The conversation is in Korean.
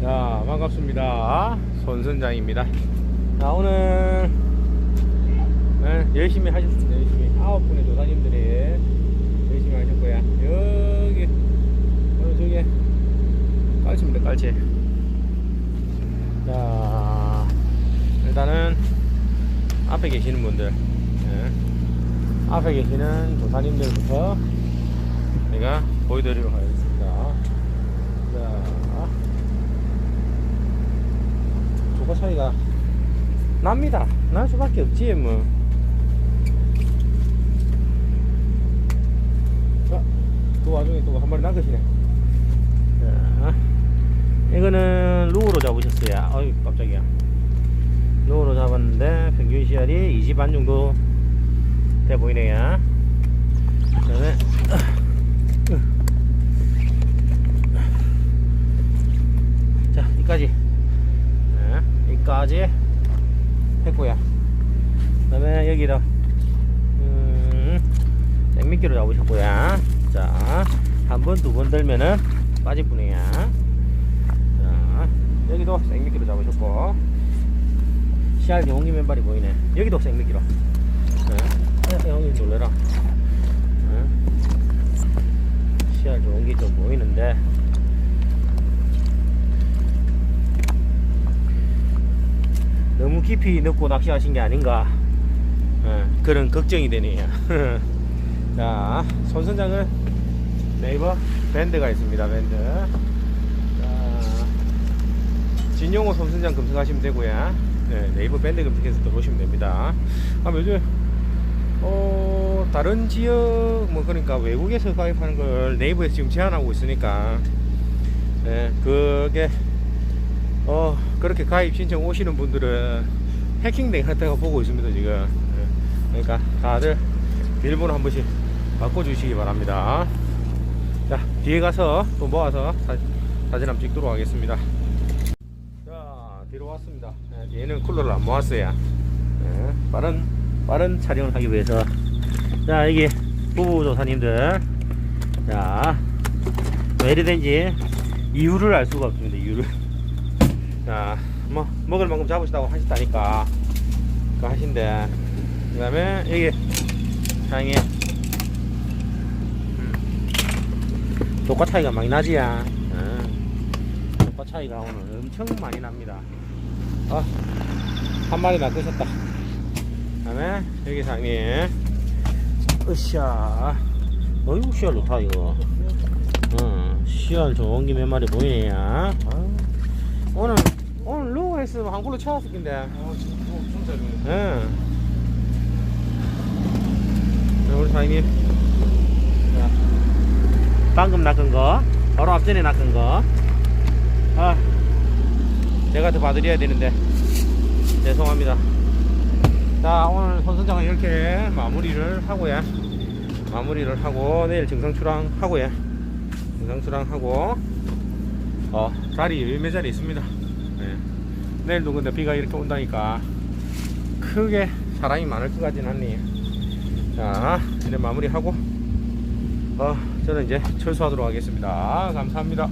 자 반갑습니다. 손선장입니다. 자 오늘 네, 열심히 하셨습니다 열심히. 아홉 분의 조사님들이 열심히 하셨고요 여기 오늘 저기 깔치입니다 깔치. 자 일단은 앞에 계시는 분들 예, 앞에 계시는 조사님들부터 제가 보여드리도록 하겠습니다 자 조가 차이가 납니다. 날 수밖에 없지 뭐. 자, 그 와중에 또 한 마리 낚으시네. 자, 이거는 루어로 잡으셨어요. 어이 깜짝이야. 루어로 잡았는데 평균 씨알이 20반 정도 돼 보이네요 그 다음에 자 이까지 네, 이까지 했고요. 그 다음에 여기다 음, 생미끼로 잡으셨고요. 자 한 번 두 번 들면은 빠질 뿐이야. 자 여기도 생미끼로 잡으셨고. 씨알 용기 맨발이 보이네. 여기도 생미끼로. 네. 형이 놀래라. 좋은 게좀 보이는데 너무 깊이 넣고 낚시하신 게 아닌가. 예, 그런 걱정이 되네요. 자 손선장은 네이버 밴드가 있습니다 밴드. 자, 진용호 손선장 검색하시면 되고요. 네, 네이버 밴드 검색해서 들어오시면 됩니다. 아 요즘 어 다른 지역 뭐 그러니까 외국에서 가입하는 걸 네이버에서 지금 제한하고 있으니까 예, 그게 어 그렇게 가입 신청 오시는 분들은 해킹된 혜택을 보고 있습니다 지금. 예, 그러니까 다들 비밀번호 한 번씩 바꿔주시기 바랍니다. 자 뒤에 가서 또 모아서 사, 사진 한번 찍도록 하겠습니다. 자 뒤로 왔습니다. 예, 얘는 쿨러를 안 모았어요. 예, 빠른 빠른 촬영을 하기 위해서. 자 여기 부부조사님들. 자 왜 이래 된지 이유를 알 수가 없습니다 이유를 자, 뭐 먹을 만큼 잡으시다고 하셨다니까. 그 하신데. 그 다음에 여기 사장님 음, 조과 차이가 많이 나지야. 어, 조과 차이가 오늘 엄청 많이 납니다. 어, 한 마리 낚으셨다. 그 다음에 여기 사장님 으쌰. 어이구 씨알 좋다 이거. 어, 씨알 좋은 게 몇 마리 보이네 야 오늘 루어 했으면 한 굴로 채웠을 텐데. 어, 지금 또 진짜 예. 자, 우리 사장님. 자, 방금 낚은 거, 바로 앞전에 낚은 거. 아, 제가 더 봐드려야 되는데 죄송합니다. 자, 오늘 선선장은 이렇게 마무리를 하고요. 마무리를 하고 내일 정상 출항 하고요. 정상 출항 하고 어, 자리 열몇 자리 있습니다. 네. 내일도 근데 비가 이렇게 온다니까 크게 사람이 많을 것 같진 않네요. 자, 이제 마무리하고 어, 저는 이제 철수하도록 하겠습니다. 감사합니다.